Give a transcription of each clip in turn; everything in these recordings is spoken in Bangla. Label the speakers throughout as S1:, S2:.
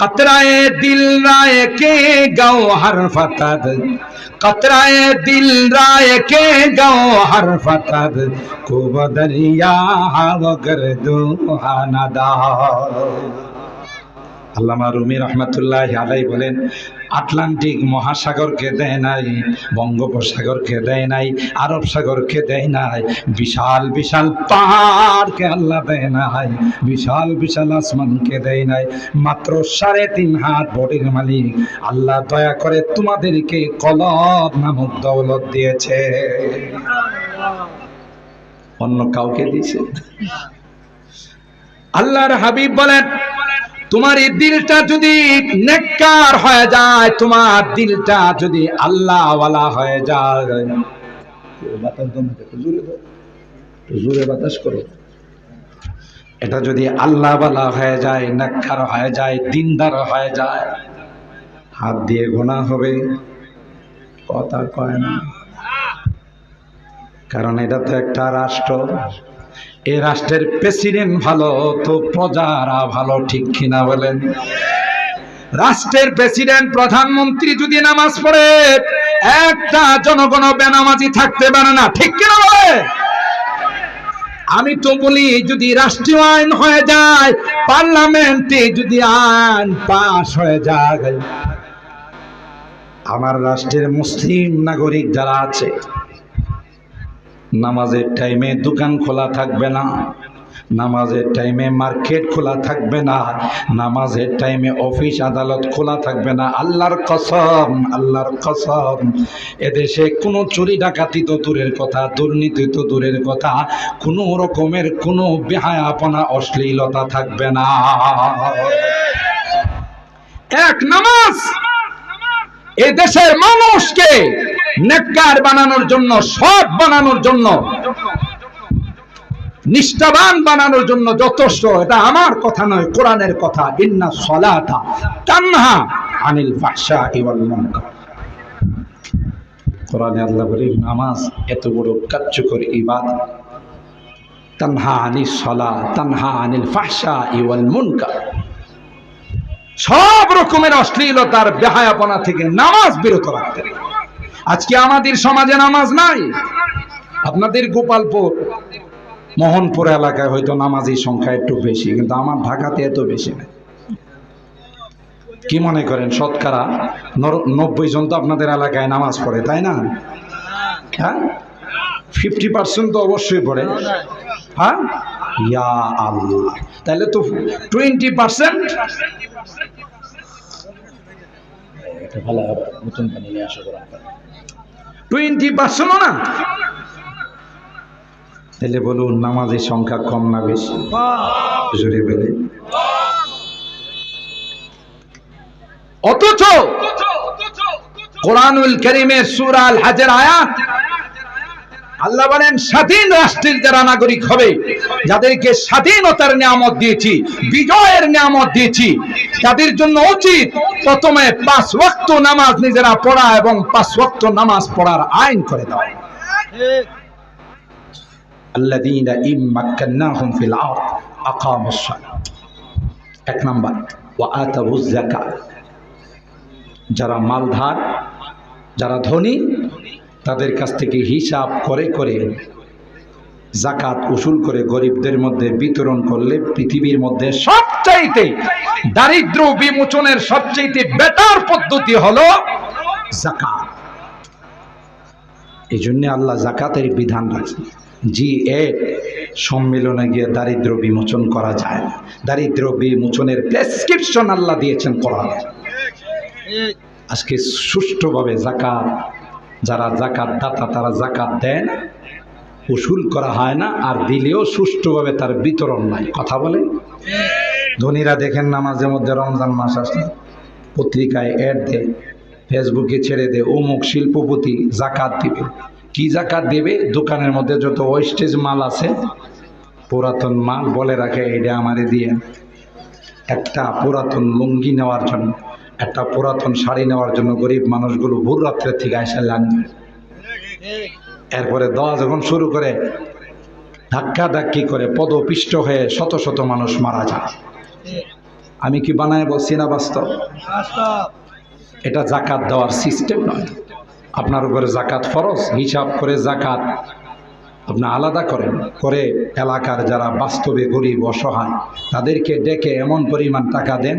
S1: কতরায় দিল রায় কে গাও হর ফতাদ কতরায় দিল রায় কে গাও হর ফতাদ কুব দরিয়া হাও গর দো হানাদা আল্লামা রুমি রহমতুল্লাহ আলাই বলেন, আটলান্টিক মহাসাগরকে দেয় নাই, বঙ্গোপসাগরকে দেয় নাই, আরব সাগরকে দেয় নাই, বিশাল বিশাল পাহাড়কে আল্লাহ দেয় নাই, বিশাল বিশাল আসমানকে দেয় নাই, মাত্র সাড়ে তিন হাত বডির মালিক আল্লাহ দয়া করে তোমাদেরকে কলব নামক দৌলত দিয়েছে। অন্য কাউকে দিয়েছে? আল্লাহর হাবিব বলেন তোমার এই দিলটা যদি নেককার হয়ে যায়, তোমার দিলটা যদি আল্লাহওয়ালা হয়ে যায়। বাতাস করো। এটা যদি আল্লাহওয়ালা হয়ে যায়, নেককার হয়ে যায়, দিনদার হয়ে যায়, হাত দিয়ে গোনা হবে, কথা কয় না। কারণ এটা তো একটা রাষ্ট্র। এই রাষ্ট্রের প্রেসিডেন্ট ভালো, তো প্রজারা ভালো, ঠিক কিনা বলেন? রাষ্ট্রের প্রেসিডেন্ট, প্রধানমন্ত্রী যদি নামাজ পড়ে, একটা জনগণ বেনামাজি থাকতে পারে না, ঠিক কিনা বলে আমি তো বলি, যদি রাষ্ট্রীয় আইন হয়ে যায়, পার্লামেন্টে যদি আইন পাশ হয়ে যায়। আমার রাষ্ট্রের মুসলিম নাগরিক যারা আছে নামাজের টাইমে দোকান খোলা থাকবে না। নামাজের টাইমে মার্কেট খোলা থাকবে না। নামাজের টাইমে অফিস আদালত খোলা থাকবে না। আল্লাহর কসম আল্লাহর কসম। এদেশে কোনো চুরি ডাকাতি তো দূরের কথা, দুর্নীতি তো দূরের কথা। কোনো রকমের কোনো বেহায়াপনা, অশ্লীলতা থাকবে না। এক নামাজ। এ মানুষকে নেককার বানানোর জন্য, সৎ বানানোর জন্য, নিষ্ঠাবান বানানোর জন্য যথেষ্ট। এটা আমার কথা নয়, কোরআনের কথা। ইন্না সলাতা তানহা আনিল ফাহশা ওয়াল মুনকার। কোরআনে আল্লাহ বলে, নামাজ এত বড় কার্যকর তানহা আনিস সলা আনিল ফাহশা ওয়াল মুনকার। সব রকমের অশ্লীলতার বেহায়াপনা থেকে নামাজ বিরত রাখতে। আজকে আমাদের সমাজে নামাজ নাই। আপনাদের গোপালপুর, মোহনপুর এলাকায় হয়তো নামাজের সংখ্যা একটু বেশি, কিন্তু আমার ঢাকাতে এত বেশি নেই কি মনে করেন, শতকরা নব্বই জন তো আপনাদের এলাকায় নামাজ পড়ে, তাই না? হ্যাঁ? ফিফটি পার্সেন্ট তো অবশ্যই পড়ে। হ্যাঁ? ইয়া আল্লাহ। তাহলে তো টোয়েন্টি পার্সেন্ট ভালো নতুন পানি নিয়ে আসা টোয়েন্টি পার্সেন্টও না? তাহলে বলুন নামাজের সংখ্যা কম না বেশি? জোরে বেলে। অথচ কোরআনুল করিমের সুরাল হাজার আয়াত আল্লাহ বলেন, স্বাধীন রাষ্ট্রের যারা নাগরিক হবে, যাদেরকে স্বাধীনতার নিয়ামত দিয়েছি, বিজয়ের নিয়ামত দিয়েছি, তাদের জন্য উচিত প্রথমে পাঁচ ওয়াক্ত নামাজ নিজেরা পড়া এবং পাঁচ ওয়াক্ত নামাজ পড়ার আইন করে দেওয়া। এক যারা মালধার, যারা ধনী তাদের কাছ থেকে হিসাব করে করে জাকাত উসুল করে গরিবদের মধ্যে বিতরণ করলে পৃথিবীর মধ্যে সবচাইতে দারিদ্র বিমোচনের সবচাইতে বেটার পদ্ধতি হলো জাকাত। এই জন্য আল্লাহ জাকাতের বিধান রাখছেন। জি এ সম্মেলনে গিয়ে দারিদ্র বিমোচন করা যায় না। দারিদ্র বিমোচনের প্রেসক্রিপশন আল্লাহ দিয়েছেন কোরআনে। আজকে সুষ্ঠুভাবে জাকাত যারা জাকাত দাতা তারা জাকাত দেন উসুল করা হয় না, আর দিলেও সুষ্ঠুভাবে তার বিতরণ নাই। কথা বলে? ধনীরা দেখেন না মাঝে মধ্যে রমজান মাস আসলে পত্রিকায় অ্যাড দেয় ফেসবুকে ছেড়ে দে, অমুক শিল্পপতি জাকাত দিবে। কি জাকাত দেবে? দোকানের মধ্যে যত ওয়েস্টেজ মাল আছে, পুরাতন মাল বলে রাখে এটা আমারে দিয়ে একটা পুরাতন লুঙ্গি নেওয়ার জন্য। একটা পুরাতন শাড়ি নেওয়ার জন্য গরিব মানুষগুলো ভোর রাত্রের থেকে আসে লাগবে এরপরে দেওয়া যখন শুরু করে, ধাক্কা ধাক্কি করে পদপিষ্ট হয়ে শত শত মানুষ মারা যায়। আমি কি বানায় বলছি না বাস্তব এটা জাকাত দেওয়ার সিস্টেম নয়। আপনার উপরে জাকাত ফরজ, হিসাব করে জাকাত আপনি আলাদা করেন। করে এলাকার যারা বাস্তবে গরিব, অসহায়, তাদেরকে ডেকে এমন পরিমাণ টাকা দেন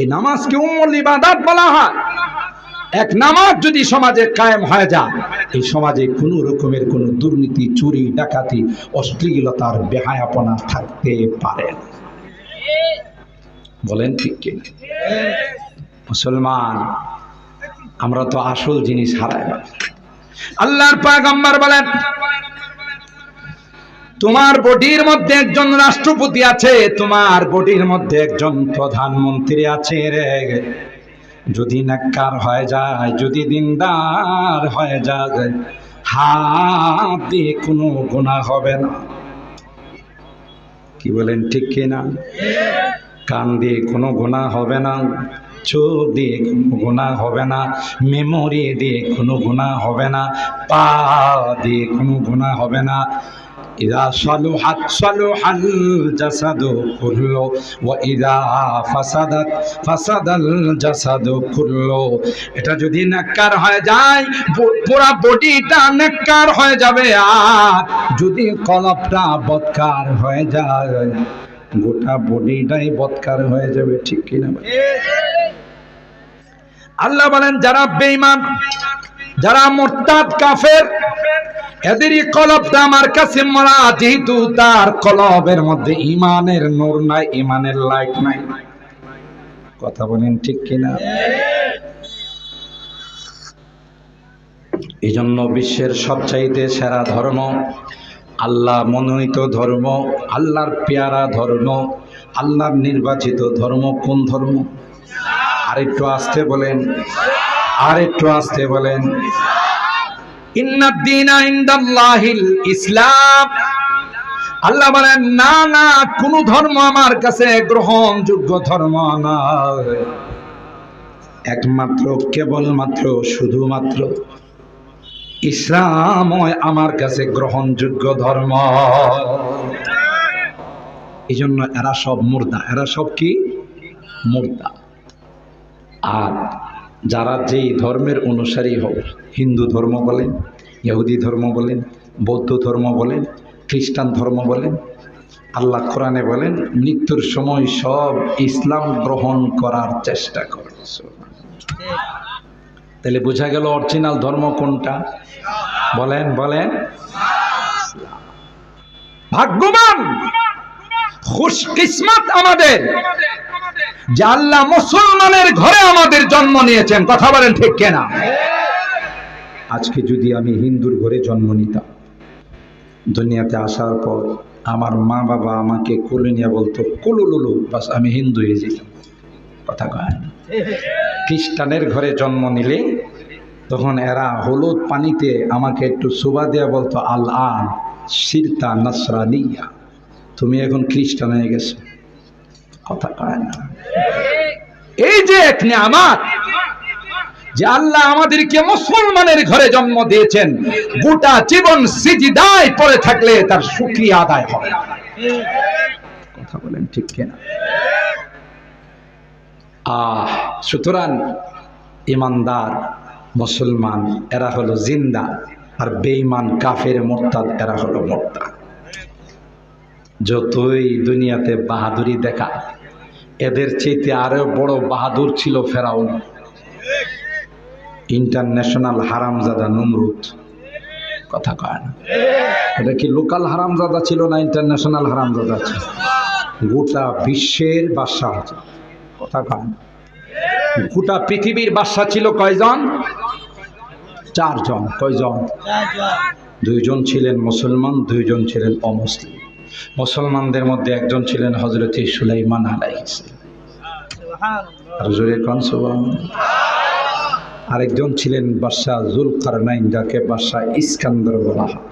S1: এই নামাজকে উম্মুল ইবাদত বলা হয় এক নামাজ যদি সমাজে কায়েম হয়ে যায়, এই সমাজে কোনো রকমের কোনো দুর্নীতি, চুরি, ডাকাতি, অশ্লীলতার বেহায়াপনা থাকতে পারে। বলেন ঠিক কিনা মুসলমান, আমরা তো আসল জিনিস হারাই। আল্লাহর পাগাম্বার বলেন তোমার বডির মধ্যে একজন রাষ্ট্রপতি আছে, তোমার বডির মধ্যে একজন প্রধানমন্ত্রী আছে রে। যদি নাক্কার হয়ে যায়, যদি দিনদার হয়ে যায়, হাত দিয়ে কোনো গুণা হবে না। কি বলেন, ঠিক কিনা কান দিয়ে কোনো গুণা হবে না, চোখ দিয়ে কোনো গুণা হবে না, মেমোরি দিয়ে কোনো গুণা হবে না, পা দিয়ে কোনো গুণা হবে না। إذا صلحت صلح الجسد كله وإذا فسدت فسد الجسد كله এটা যদি নাক্কার হয়ে যায় পু- পুরা বডিটা নাক্কার হয়ে যাবে আর যদি কলপটা বৎকার হয়ে যায় গোটা বডিটাই বৎকার হয়ে যাবে ঠিক কিনা ভাই? আল্লাহ বলেন যারা বেঈমান যারা মোরতাদ কাফের এদেরই কলবটা আমার কাছে মরা, যেহেতু তার কলবের মধ্যে ইমানের নূর নাই, ইমানের লাইট নাই। কথা বলেন ঠিক কিনা? এই জন্য বিশ্বের সবচাইতে সেরা ধর্ম আল্লাহ মনোনীত ধর্ম, আল্লাহর পেয়ারা ধর্ম, আল্লাহর নির্বাচিত ধর্ম। কোন ধর্ম? আরেকটু আসতে বলেন, আরেকটু আসতে বলেন। ইসলাম। আল্লাহ বলেন, না না, কোন ধর্ম আমার কাছে গ্রহণযোগ্য ধর্ম নয় একমাত্র, কেবলমাত্র, শুধুমাত্র ইসলাম আমার কাছে গ্রহণযোগ্য ধর্ম। এই জন্য এরা সব মুর্দা। এরা সব কি? মুর্দা। আর যারা যেই ধর্মের অনুসারী হোক হিন্দু ধর্ম বলেন, ইহুদি ধর্ম বলেন, বৌদ্ধ ধর্ম বলেন, খ্রিস্টান ধর্ম বলেন, আল্লাহ কোরআনে বলেন, মৃত্যুর সময় সব ইসলাম গ্রহণ করার চেষ্টা করে। তাহলে বোঝা গেল অরিজিনাল ধর্ম কোনটা? বলেন বলেন। ভাগ্যবান! খুশ কিসমত আমাদের! আল্লাহ মুসলমানের ঘরে আমাদের জন্ম নিয়েছেন, কথা বলেন ঠিক কেনা? আজকে যদি আমি হিন্দুর ঘরে জন্ম নিতাম, দুনিয়াতে আসার পর আমার মা বাবা আমাকে কোলে নিয়ে বলতো কুলুলুলু বাস আমি হিন্দু হয়ে যেতাম। কথা কয় খ্রিস্টানের ঘরে জন্ম নিলে তখন এরা হলুদ পানিতে আমাকে একটু সুবা দেয়া বলতো আল আন সিরতা নাসরানিয়া, তুমি এখন খ্রিস্টান হয়ে গেছো। কথা কয় না। এই যে এক নিয়ামাত, যে আল্লাহ আমাদেরকে মুসলমানের ঘরে জন্ম দিয়েছেন, গোটা জীবন সিজিদায় পড়ে থাকলে তার সুক্রিয়া আদায় হবে কথা বলেন ঠিক কিনা? আহ, সুতরাং ইমানদার মুসলমান, এরা হলো জিন্দা, আর বেঈমান কাফের, মোরতাদ, এরা হলো মোরতাদ। যতই দুনিয়াতে বাহাদুরি দেখা এদের চেয়েতে আরও বড় বাহাদুর ছিল ফেরাউন। ইন্টারন্যাশনাল হারামজাদা নমরুদ। কথা কয় না। এটা কি লোকাল হারামজাদা ছিল না ইন্টারন্যাশনাল হারামজাদা ছিল? গোটা বিশ্বের ছিল। কথা কয় না। গোটা পৃথিবীর বাদশাহ ছিল কয়জন? চারজন। কয়জন? দুইজন ছিলেন মুসলমান, দুইজন ছিলেন অমুসলিম। মুসলমানদের মধ্যে একজন ছিলেন হজরত সুলাইমান আরেকজন ছিলেন বাদশাহ জুল কারনাইন যাকে বাদশাহ ইস্কান্দর বলা হয়।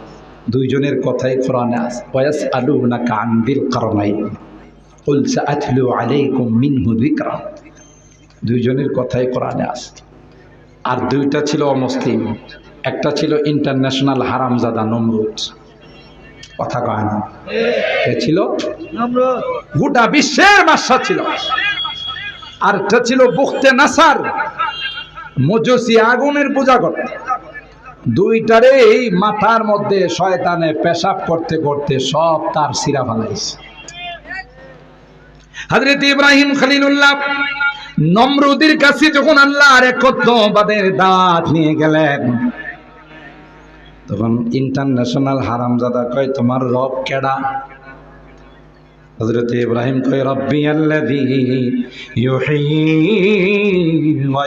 S1: দুইজনের কথাই কোরআনে ওয়াস আলু না কান্দিল কারনাইন দুইজনের কথাই কোরআনে আছে। আর দুইটা ছিল অমুসলিম। একটা ছিল ইন্টারন্যাশনাল হারামজাদা নমরুদ। কথা কয় না কে ছিল গোটা বিশ্বের মাসা ছিল। আর একটা ছিল বুখতে নাসার। মজুসি আগুনের পূজা করতে দুইটারে এই মাথার মধ্যে শয়তানে পেশাব করতে করতে সব তার সিরা ফালাইছে। হজরত ইব্রাহিম খলিলুল্লাহ নমরুদের কাছে যখন আল্লাহ আল্লাহর একত্ববাদের দাঁত নিয়ে গেলেন তখন ইন্টারন্যাশনাল হারামজাদা কয়, তোমার রব কেডা? হজরত ইব্রাহিম কয়, রব্বি আল্লাযী ইউহয়ী ওয়া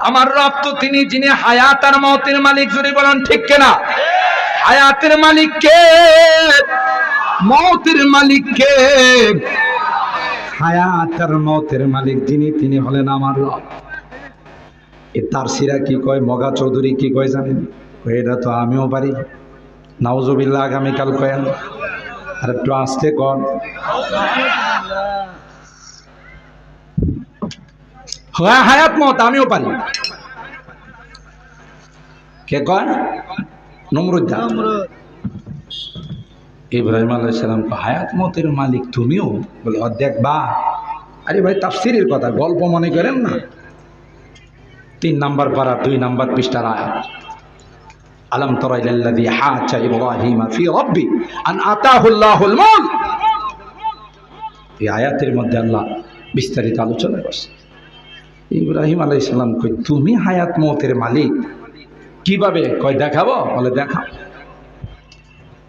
S1: আমার রব তো তিনি, যিনি হায়াত আর মতের মালিক, যদি বলেন ঠিক কিনা? হায়াতের মালিক কে? মতের মালিক কে? হায়াত আর মতের মালিক যিনি, তিনি হলেন আমার রব। এ তার সিরা কি কয়, মগা চৌধুরী কি কয় জানেন? এটা তো আমিও পারি। নাউজুবিল্লাহ আগামীকাল কয়েন আর একটু আসতে কন হ্যাঁ হায়াত মত, আমিও পারি। কে কয়? নমরুদ্দা ইব্রাহিম আলাইসালাম হায়াত মতের মালিক তুমিও? বলে, অর্ধেক বা। আরে ভাই, তাফসিরের কথা, গল্প মনে করেন না? তিন নাম্বার পারা দুই নাম্বার পৃষ্ঠার আয়াত। আলম তরা ইলাল্লাযী হাজা ইব্রাহিম ফি রাব্বি আন এই আয়াতের মধ্যে আল্লাহ বিস্তারিত আলোচনা করছে। ইব্রাহিম আলাই সালাম কই তুমি হায়াত মতের মালিক। কীভাবে? কয়, দেখাবো? বলে দেখা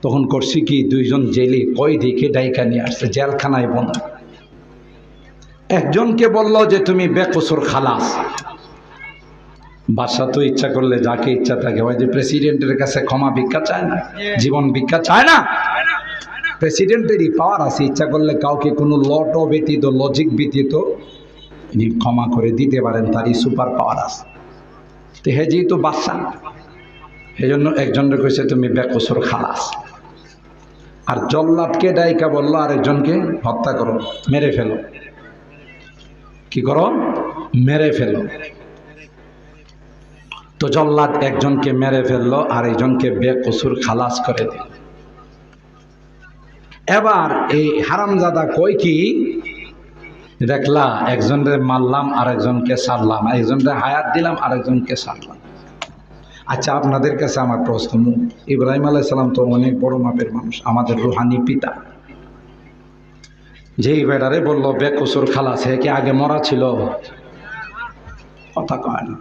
S1: তখন করছি কি, দুইজন জেলে কয়দিকে ডাইকা নিয়ে আসছে, জেলখানায় বন্ধ। একজনকে বলল যে, তুমি বেকসুর খালাস। বাদশা তো ইচ্ছা করলে যাকে ইচ্ছা থাকে ওই যে প্রেসিডেন্টের কাছে ক্ষমা ভিক্ষা চায় না? জীবন ভিক্ষা চায় না? প্রেসিডেন্টেরই পাওয়ার আছে। ইচ্ছা করলে কাউকে কোনো লট ব্যতীত লজিক ব্যতীত ইনি ক্ষমা করে দিতে পারেন তারই সুপার পাওয়ার আছে। তো হে যেহেতু বাদশা সেই জন্য একজনের কইছে তুমি বেকসুর খালাস। আর জল্লাদকে ডাইকা বলল আরেকজনকে হত্যা করো মেরে ফেলো। কি করো? মেরে ফেলো। তো জল্লাদ একজনকে মেরে ফেলল আর একজনকে বেকসুর খালাস করে দিল। এবার এই হারামজাদা কই কি? দেখলা একজনরে মারলাম আর একজনকে সারলাম একজনরে হায়াত দিলাম আর একজনকে সারলাম। আচ্ছা আপনাদের কাছে আমার প্রশ্ন, ইব্রাহিম আলাই সালাম তো অনেক বড় মাপের মানুষ, আমাদের রুহানি পিতা। যেই বেড়ারে বলল, বেকসুর খালাস হে কি আগে মরা ছিল? কথা কয় না।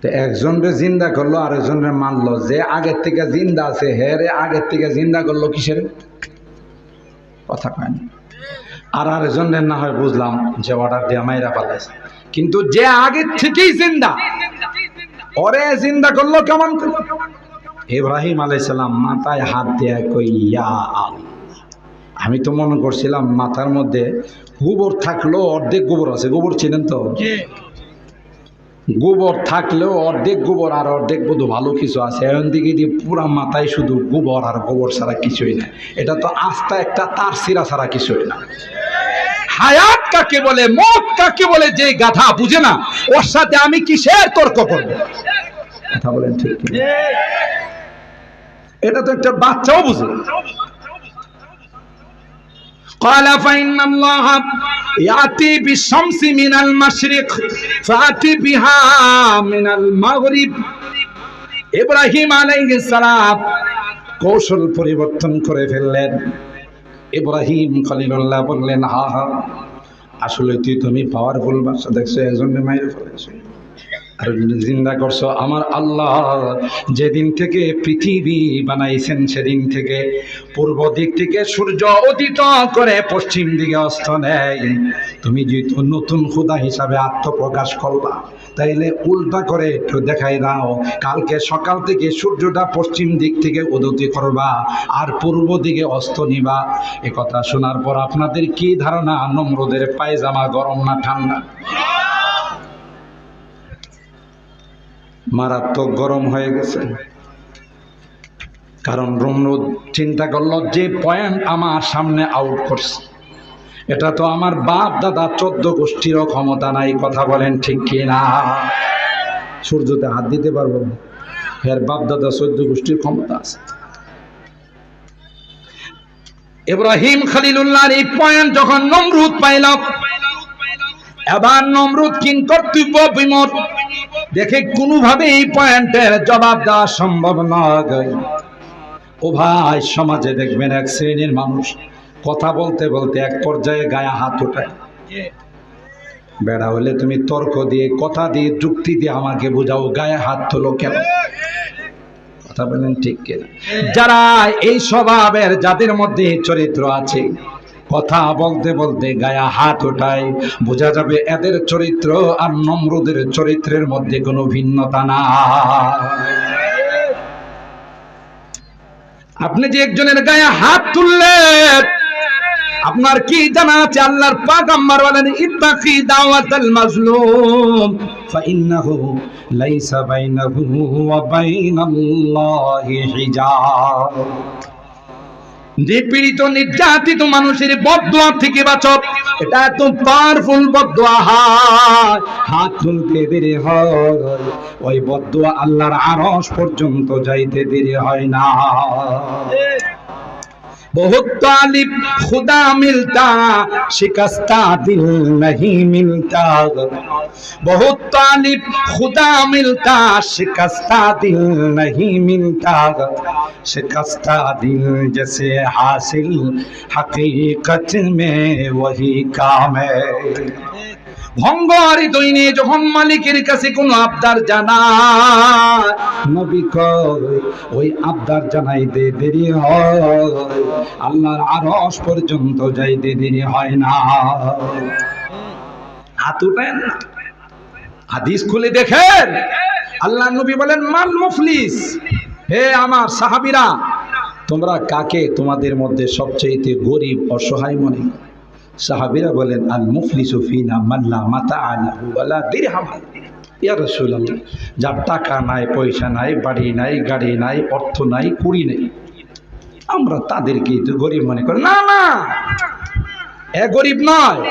S1: তো একজনরে জিন্দা করল আর একজনরে মানলো যে আগের থেকে জিন্দা আছে, হে রে, আগের থেকে জিন্দা করল কিসের? কথা কয় না। আর আরেকজনের না হয় বুঝলাম যে অর্ডার দিয়ে মাইরা পালাইছে। কিন্তু যে আগের থেকেই জিন্দা, ওরে জিন্দা করল কেমন? ইব্রাহিম আলাইসালাম মাথায় হাত দেয়া কই ইয়া আল্লাহ। আমি তো মনে করছিলাম মাথার মধ্যে গোবর থাকল, অর্ধেক গোবর আছে। গোবর ছিলেন তো? গোবর থাকলেও অর্ধেক গোবর আর অর্ধেক বোধ ভালো কিছু আছে। এখন দিকে দিয়ে পুরা মাথায় শুধু গোবর আর গোবর ছাড়া কিছুই না এটা তো আস্থা একটা তার সিরা ছাড়া কিছুই না। হায়াত কাকে বলে মত কাকে বলে যে গাধা বুঝে না ওর সাথে আমি কিসের তর্ক করব? কথা বলেন ঠিক এটা তো একটা বাচ্চাও বুঝে قال فإن الله يأتي بالشمس من المشرق فأتي بها من المغرب ইব্রাহিম আলাইহিস সালাম কৌশল পরিবর্তন করে ফেললেন ইব্রাহিম খলিলুল্লাহ বললেন হা হা আসলে তুই তুমি পাওয়ারফুল বাচ্চা দেখছো একজনের মাইরে ফেলেছো আর চিন্তা করছ আমার আল্লাহ। যেদিন থেকে পৃথিবী বানাইছেন, সেদিন থেকে পূর্ব দিক থেকে সূর্য উদিত করে পশ্চিম দিকে অস্ত নেয়। তুমি যেহেতু নতুন খুদা হিসাবে আত্মপ্রকাশ করবা, তাইলে উল্টা করে একটু দেখাই দাও। কালকে সকাল থেকে সূর্যটা পশ্চিম দিক থেকে উদতি করবা আর পূর্ব দিকে অস্ত নিবা। এ কথা শোনার পর আপনাদের কি ধারণা? নম্রদের পায়জামা গরম না ঠান্ডা? মারাত্মক গরম হয়ে গেছে। কারণ রমরুদ চিন্তা করল, যে পয়েন্ট আমার সামনে আউট করছে, এটা তো আমার বাপ দাদা চোদ্দ গোষ্ঠীরও ক্ষমতা নাই, কথা বলেন ঠিক কি না সূর্যতে হাত দিতে পারব না। এর বাপ দাদা চোদ্দ গোষ্ঠীর ক্ষমতা আছে। ইব্রাহিম খালিলুল্লাহর এই পয়েন্ট যখন নমরুদ পাইল, এবার নমরুদ কিন কর্তব্য বিমত দেখে কোনোভাবে এই পয়েন্টের জবাব দেওয়া সম্ভব নয় ও ভাই, সমাজে দেখবেন এক শ্রেণির মানুষ কথা বলতে বলতে এক পর্যায়ে গায়ে হাত ওঠায়। বেড়া হলে তুমি তর্ক দিয়ে, কথা দিয়ে, যুক্তি দিয়ে আমাকে বোঝাও, গায়ে হাত তোলো কেন? কথা বলেন ঠিক কিনা? যারা এই স্বভাবের, যাদের মধ্যে চরিত্র আছে কথা বলতে বলতে গায়ে হাত ওঠায়। বোঝা যাবে এদের চরিত্র আর নম্রদের চরিত্রের মধ্যে কোনো ভিন্নতা না আপনি যে একজনের গায়ে হাত তুললেন, আপনার কি জানা আছে? আল্লাহর পাক বলেন, ইত্তাকি দাওয়াতাল মাজলুম ফাইন্নাহু লাইসা বাইনাহু ওয়া বাইনাল্লাহি হিজাব। যে পীড়িত নির্যাতিত মানুষের বদোয়া থেকে বাঁচব এটা এত পাওয়ারফুল বদোয়া হাত তুলতে দেরি হয়। ওই বদোয়া আল্লাহর আরশ পর্যন্ত যাইতে দেরি হয় না। بہت طالب خدا ملتا، شکستہ دل نہیں ملتا۔ بہت طالب خدا ملتا، شکستہ دل نہیں ملتا۔ شکستہ دل جیسے حاصل حقیقت میں وہی کام ہے۔ ভঙ্গ হৃদয় নিয়ে যখন মালিকের কাছে কোনো আবদার জানায়, নবী ওই আবদার জানাইতে দেরি হয়। আল্লাহর আরশ পর্যন্ত যাইতে দেরি হয় না। হাত উঠেন না। হাদিস খুলে দেখেন। আল্লাহ নবী বলেন মাল মুফলিস, হে আমার সাহাবিরা, তোমরা কাকে তোমাদের মধ্যে সবচেয়ে গরিব, অসহায় মনে? সাহাবিরা বলেন আল মুফলিসু ফিনা মাল্লা মাতা আলাহু ওয়ালা দিরহাম ইয়া রাসূলুল্লাহ যার টাকা নাই পয়সা নাই বাড়ি নাই গাড়ি নাই অর্থ নাই কুড়ি নেই আমরা তাদেরকে তো গরিব মনে করি না না এ গরিব নয়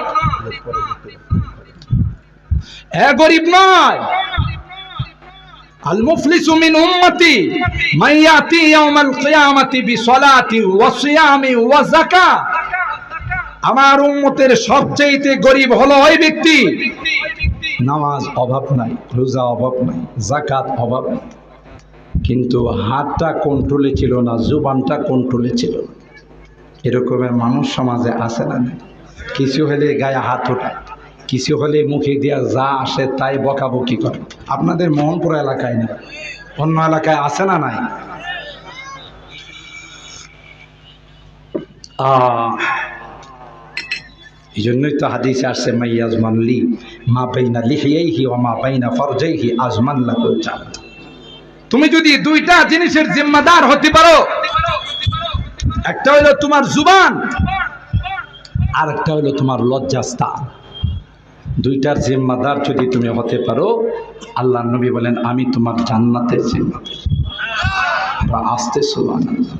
S1: এ গরিব নয় المفلس من أمتي من يأتي يوم القيامة بصلاة وصيام وزكاة আমার উম্মতের সবচেয়ে গরিব হলো ওই ব্যক্তি। নামাজ অভাব নাই, রোজা অভাব নাই জাকাত অভাব কিন্তু হাতটা কন্ট্রোলে ছিল না, জুবানটা কন্ট্রোলে ছিল না। এরকমের মানুষ সমাজে আসে না কিছু হলে গায়ে হাত ওঠায়, কিছু হলে মুখে দিয়া যা আসে তাই বকাবকি করে। আপনাদের মোহনপুর এলাকায় না? অন্য এলাকায় আসে না নাই? আহ এই জন্যই তো হাদিসে আসছে, মাই আজমান লি মা বাইনা লিহিয়াইহি ও মা বাইনা ফরজাইহি আজমান লাকুল জান্নাত। তুমি যদি দুইটা জিনিসের জিম্মাদার হতে পারো, একটা হলো তোমার জুবান আর একটা হলো তোমার লজ্জাস্থান। দুইটার জিম্মাদার যদি তুমি হতে পারো, আল্লাহ নবী বলেন, আমি তোমার জান্নাতের জিম্মাদার। আসতে সুবহানাল্লাহ